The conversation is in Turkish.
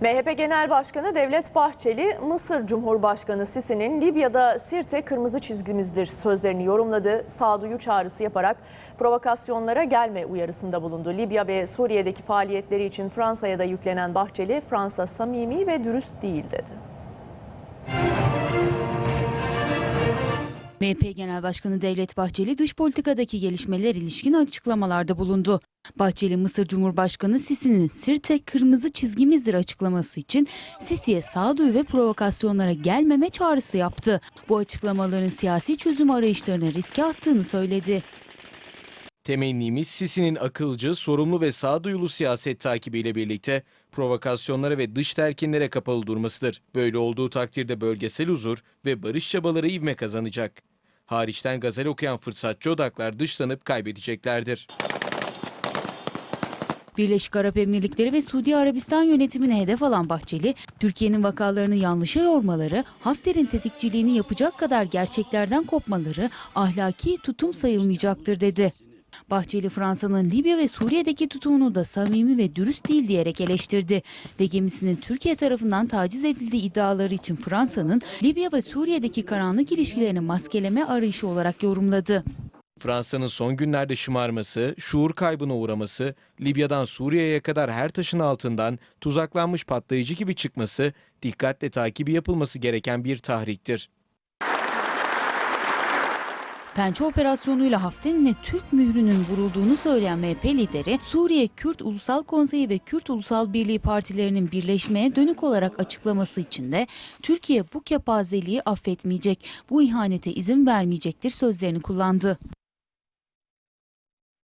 MHP Genel Başkanı Devlet Bahçeli, Mısır Cumhurbaşkanı Sisi'nin Libya'da Sirte kırmızı çizgimizdir sözlerini yorumladı. Sağduyu çağrısı yaparak provokasyonlara gelme uyarısında bulundu. Libya ve Suriye'deki faaliyetleri için Fransa'ya da yüklenen Bahçeli, Fransa samimi ve dürüst değil dedi. MHP Genel Başkanı Devlet Bahçeli dış politikadaki gelişmeler ilişkin açıklamalarda bulundu. Bahçeli Mısır Cumhurbaşkanı Sisi'nin Sirte kırmızı çizgimizdir açıklaması için Sisi'ye sağduyu ve provokasyonlara gelmeme çağrısı yaptı. Bu açıklamaların siyasi çözüm arayışlarını riske attığını söyledi. Temennimiz Sisi'nin akılcı, sorumlu ve sağduyulu siyaset takibiyle birlikte provokasyonlara ve dış telkinlere kapalı durmasıdır. Böyle olduğu takdirde bölgesel huzur ve barış çabaları ivme kazanacak. Hariçten gazel okuyan fırsatçı odaklar dışlanıp kaybedeceklerdir. Birleşik Arap Emirlikleri ve Suudi Arabistan yönetimine hedef alan Bahçeli, Türkiye'nin vakalarını yanlışa yormaları, Hafter'in tetikçiliğini yapacak kadar gerçeklerden kopmaları ahlaki tutum sayılmayacaktır dedi. Bahçeli Fransa'nın Libya ve Suriye'deki tutumunu da samimi ve dürüst değil diyerek eleştirdi ve gemisinin Türkiye tarafından taciz edildiği iddiaları için Fransa'nın Libya ve Suriye'deki karanlık ilişkilerini maskeleme arayışı olarak yorumladı. Fransa'nın son günlerde şımarması, şuur kaybına uğraması, Libya'dan Suriye'ye kadar her taşın altından tuzaklanmış patlayıcı gibi çıkması, dikkatle takibi yapılması gereken bir tahriktir. Pençe operasyonuyla Hafter'in Türk mührünün vurulduğunu söyleyen MHP lideri, Suriye Kürt Ulusal Konseyi ve Kürt Ulusal Birliği partilerinin birleşmeye dönük olarak açıklaması için de Türkiye bu kepazeliği affetmeyecek, bu ihanete izin vermeyecektir sözlerini kullandı.